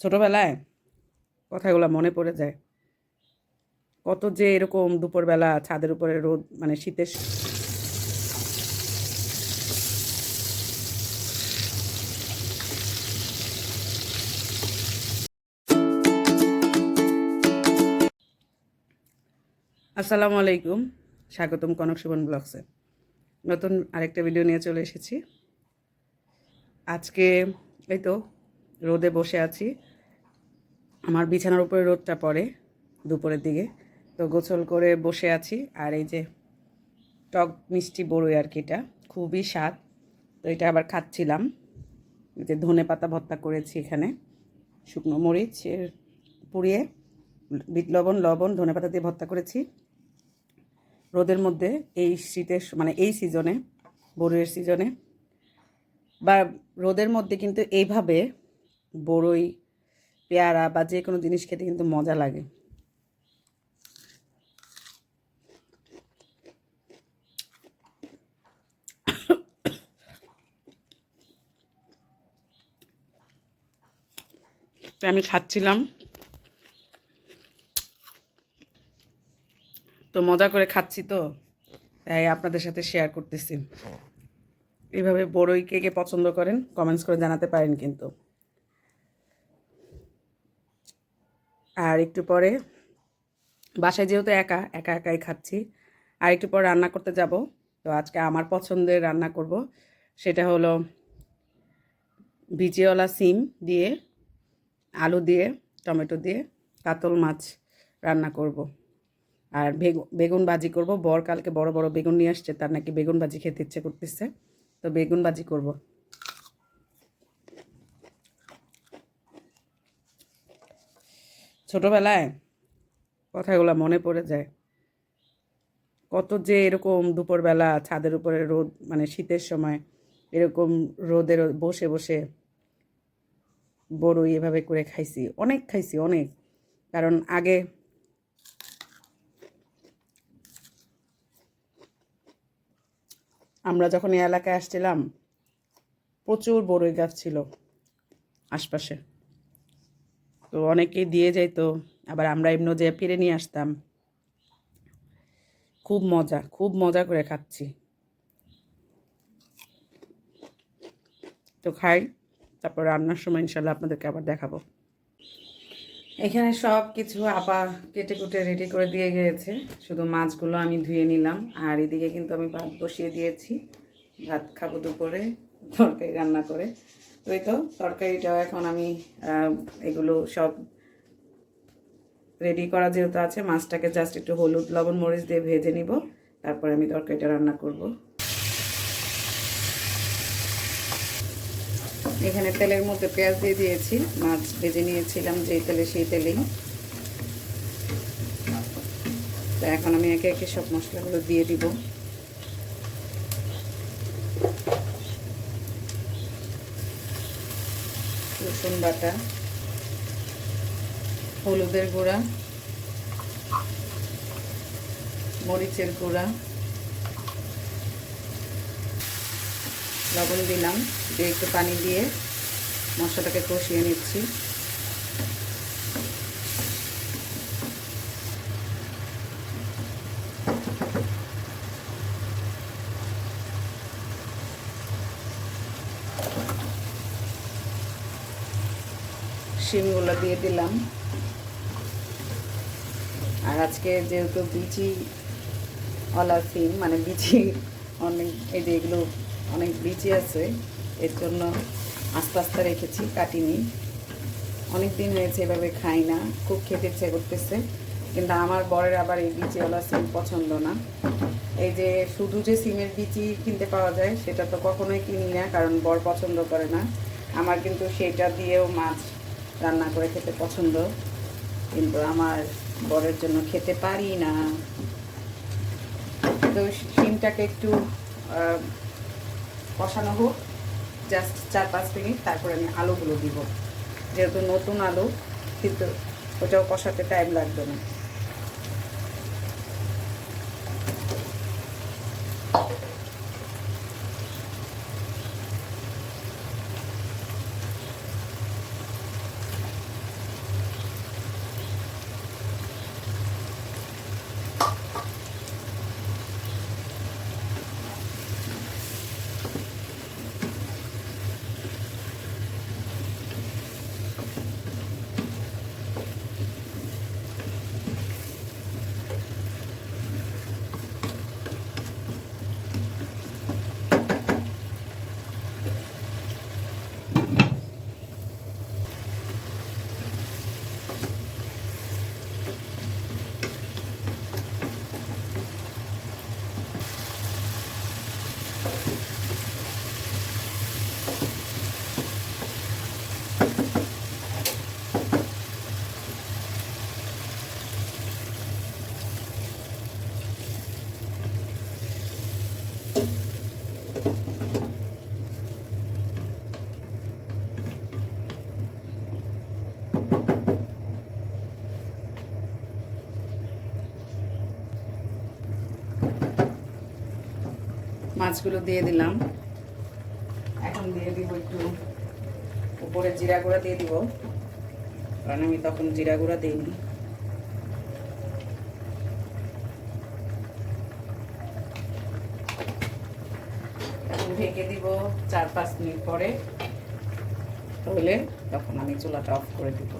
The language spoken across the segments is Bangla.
ছোটোবেলায় কথাগুলো মনে পড়ে যায়। কত যে এরকম দুপুরবেলা ছাদের উপরে রোদ মানে শীতের আসসালামু আলাইকুম, স্বাগতম কনক সুবন ব্লগসে। নতুন আরেকটা ভিডিও নিয়ে চলে এসেছি। আজকে এই তো রোদে বসে আছি। আমার বিছানার উপরে রোদটা পড়ে দুপুরের দিকে। তো গোসল করে বসে আছি। আর এই যে টক মিষ্টি বড়ই আর কি এটা। খুবই স্বাদ। তো এটা আবার খাচ্ছিলাম। যে ধনে পাতা ভর্তা করেছি এখানে। শুকনো মরিচ পুড়িয়ে বিট লবণ লবণ, ধনে পাতা দিয়ে ভর্তা করেছি। রোদের মধ্যে এই শীতের মানে এই সিজনে, বড়ইয়ের সিজনে বা রোদের মধ্যে কিন্তু এইভাবে বড়ই পেয়ারা বা যে কোনো জিনিস খেতে কিন্তু মজা লাগে। আমি খাচ্ছিলাম। তো মজা করে খাচ্ছি তো, তাই আপনাদের সাথে শেয়ার করতেছি। এইভাবে বড়ই কে কে পছন্দ করেন কমেন্টস করে জানাতে পারেন কিন্তু। আর একটু পরে বাসায় যেহেতু একা একা একাই খাচ্ছি, আর একটু পর রান্না করতে যাব। তো আজকে আমার পছন্দের রান্না করব, সেটা হলো বিচিওয়ালা সিম দিয়ে, আলু দিয়ে, টমেটো দিয়ে কাতল মাছ রান্না করব। আর বেগুন ভাজি করব। বর কালকে বড় বড় বেগুন নিয়ে আসছে, তার নাকি বেগুন ভাজি খেতে ইচ্ছে করতেছে। তো বেগুন ভাজি করব। ছোটবেলায় কথাগুলো মনে পড়ে যায়। কত যে এরকম দুপুরবেলা ছাদের উপরে রোদ মানে শীতের সময় এরকম রোদে বসে বসে বড়ই এভাবে করে খাইছি। অনেক খাইছি, অনেক। কারণ আগে আমরা যখন এই এলাকায় আসছিলাম, প্রচুর বড়ই গাছ ছিল আশপাশে। তো অনেকেই দিয়ে যাইতো, আবার আমরা এমনি যে ফিরে নিয়ে আসতাম। খুব মজা খুব মজা করে খাচ্ছি। তো খাই, তারপর রান্নার সময় ইনশাল্লাহ আপনাদেরকে আবার দেখাবো। এখানে সব কিছু আপা কেটে কুটে রেডি করে দিয়ে গিয়েছে। শুধু মাছগুলো আমি ধুয়ে নিলাম, আর এদিকে কিন্তু আমি ভাত বসিয়ে দিয়েছি। ভাত খাব দুপুরে, তরকারি রান্না করে। তো এই তো তরকারিটাও এখন আমি এগুলো সব রেডি করা যেহেতু আছে, মাছটাকে জাস্ট একটু হলুদ, লবণ, মরিচ দিয়ে ভেজে নিব, তারপরে আমি তরকারিটা রান্না করব। এখানে তেলের মধ্যে পেঁয়াজ দিয়ে দিয়েছি, মাছ ভেজে নিয়েছিলাম যেই তেলে সেই তেলেই। তো এখন আমি একে একে সব মশলাগুলো দিয়ে দিব। রসুন বাটা, হলুদের গুঁড়া, মরিচের গুঁড়া, লবণ দিলাম, দিয়ে একটু পানি দিয়ে মশলাটাকে কষিয়ে নিচ্ছি। শিমগুলো দিয়ে দিলাম। আর আজকে যেহেতু বিচি অলা সিম মানে বিচি অনেক, এই যে এগুলো অনেক বিচি আছে, এর জন্য আস্তে আস্তে রেখেছি, কাটিনি। অনেক দিন হয়েছে এভাবে খাই না, খুব খেতে ইচ্ছে করতেছে, কিন্তু আমার বরের আবার এই বিচিওয়ালা সিম পছন্দ না। এই যে শুধু যে সিমের বিচি কিনতে পাওয়া যায়, সেটা তো কখনোই কিনি না, কারণ বর পছন্দ করে না। আমার কিন্তু সেটা দিয়েও মাছ রান্না করে খেতে পছন্দ, কিন্তু আমার বরের জন্য খেতে পারি না। তো শিমটাকে একটু কষানো হোক, জাস্ট চার পাঁচ মিনিট, তারপরে আমি আলুগুলো দিব। যেহেতু নতুন আলু, কিন্তু ওটাও কষাতে টাইম লাগবে না। মাছগুলো দিয়ে দিলাম। এখন দিয়ে দিব একটু উপরে জিরা গুঁড়া দিয়ে দিব। কারণ আমি তখন জিরা গুঁড়া দিইনি। ঢেকে দিব চার পাঁচ মিনিট পরে। হলে তখন আমি চুলাটা অফ করে দিব।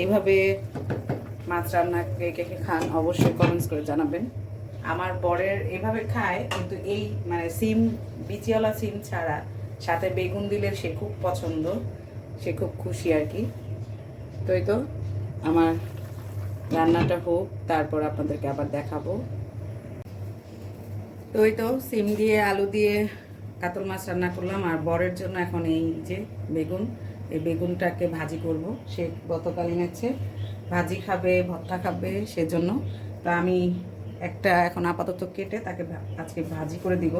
এইভাবে মাছ রান্না কে কে খান অবশ্যই কমেন্টস করে জানাবেন। আমার বরের এভাবে খায়, কিন্তু এই মানে সিম, বিচিওয়ালা সিম ছাড়া সাথে বেগুন দিলে সে খুব পছন্দ, সে খুব খুশি আর কি। তো এই তো, আমার রান্নাটা হোক, তারপর আপনাদেরকে আবার দেখাবো। তো ওই তো, সিম দিয়ে আলু দিয়ে কাতল মাছ রান্না করলাম, আর বরের জন্য এখন এই যে বেগুন, এই বেগুনটাকে ভাজি করব। সে গতকাল এনেছে, ভাজি খাবে, ভর্তা খাবে সেজন্য। তা আমি একটা এখন আপাতত কেটে তাকে আজকে ভাজি করে দিব।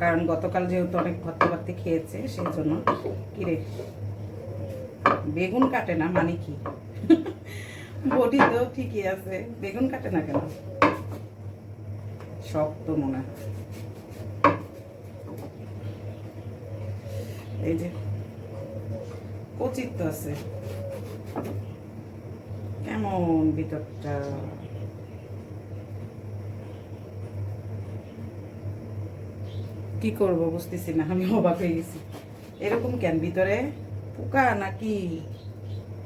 কারণ গতকাল যেহেতু অনেক ভর্তা খেয়েছে, সেই জন্য কিরে? বেগুন কাটে না মানে কি? বডি তো ঠিকই আছে। বেগুন কাটে না কেন? শক্ত মনে। এই যে কচিত আছে। কেমন ভিতরটা? কি করব বুঝতেছি না, আমি অবাক হয়ে গেছি। এরকম কেন, ভিতরে পোকা নাকি?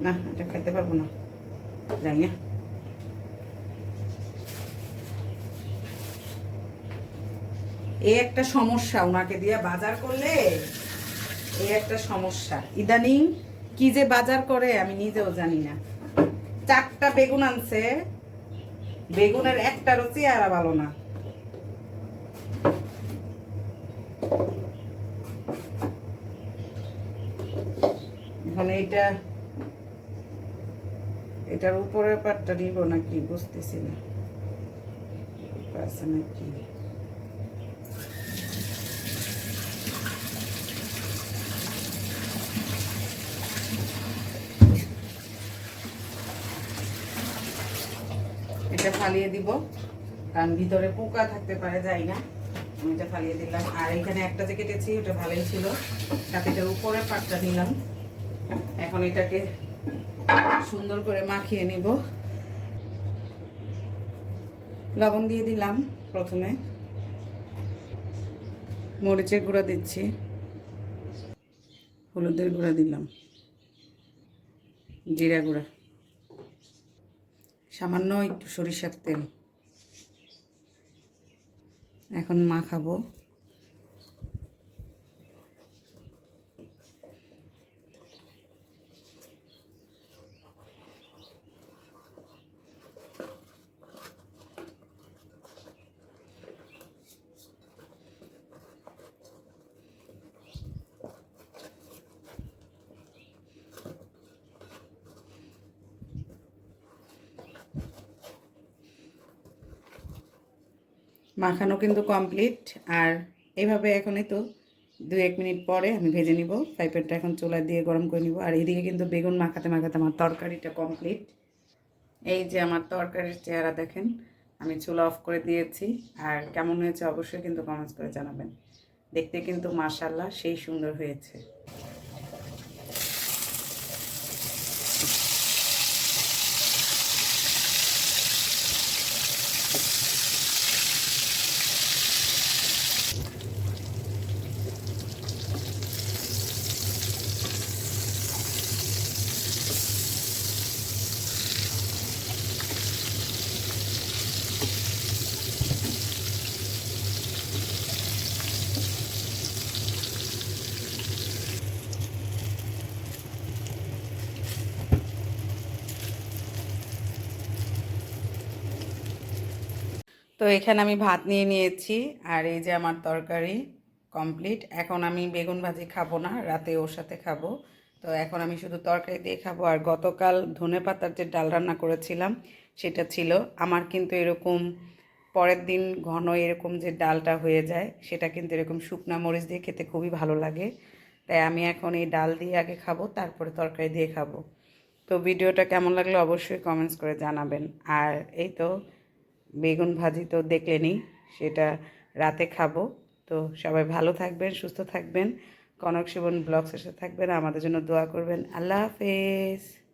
না, এটা খেতে পারব না। যাই না এই একটা সমস্যা ওনাকে দিয়ে বাজার করলে এই একটা সমস্যা। ইদানিং কি যে বাজার করে আমি নিজেও জানি না। চারটা বেগুন আনছে, বেগুনের একটা একটারও চেহারা ভালো না। এখন এইটা এটার উপরের পাটটা নিব নাকি? বুঝতেছি না। নাকি? এটা ফালিয়ে দিব। কারণ ভিতরে পোকা থাকতে পারে, যাই না। এটা ফালিয়ে দিলাম। আর এখানে একটা যে কেটেছি, ওটা ভালোই ছিল। সাথে এটার উপরের পাটটা নিলাম। এখন এটাকে সুন্দর করে মাখিয়ে নিব। লবণ দিয়ে দিলাম প্রথমে। মরিচের গুঁড়া দিচ্ছি। হলুদের গুঁড়া দিলাম। জিরা গুঁড়া। সামান্য একটু সরিষার তেল। এখন মাখাবো। মাখানো কিন্তু কমপ্লিট আর এইভাবে এখনই তো দু এক মিনিট পরে আমি ভেজে নিব। ফ্রাই প্যানটা এখন চুলা দিয়ে গরম করে নিব। আর এদিকে কিন্তু বেগুন মাখাতে মাখাতে আমার তরকারিটা কমপ্লিট এই যে আমার তরকারির চেহারা দেখেন, আমি চুলা অফ করে দিয়েছি। আর কেমন হয়েছে অবশ্যই কিন্তু কমেন্টস করে জানাবেন। দেখতে কিন্তু মাশাল্লাহ সেই সুন্দর হয়েছে। তো এখানে আমি ভাত নিয়ে নিয়েছি আর এই যে আমার তরকারি কমপ্লিট এখন আমি বেগুন ভাজি খাব না, রাতে ওর সাথে খাব। তো এখন আমি শুধু তরকারি দিয়ে খাব। আর গতকাল ধনে পাতার যে ডাল রান্না করেছিলাম, সেটা ছিল। আমার কিন্তু এরকম পরের দিন ঘন এরকম যে ডালটা হয়ে যায়, সেটা কিন্তু এরকম শুকনা মরিচ দিয়ে খেতে খুবই ভালো লাগে। তাই আমি এখন এই ডাল দিয়ে আগে খাব, তারপরে তরকারি দিয়ে খাব। তো ভিডিওটা কেমন লাগল অবশ্যই কমেন্টস করে জানাবেন। আর এই তো বেগুন ভাজি তো দেখলেনই, সেটা রাতে খাব। তো সবাই ভালো থাকবেন, সুস্থ থাকবেন। কনক শিবন ব্লগসের সাথে থাকবেন। আমাদের জন্য দোয়া করবেন। আল্লাহ হাফেজ।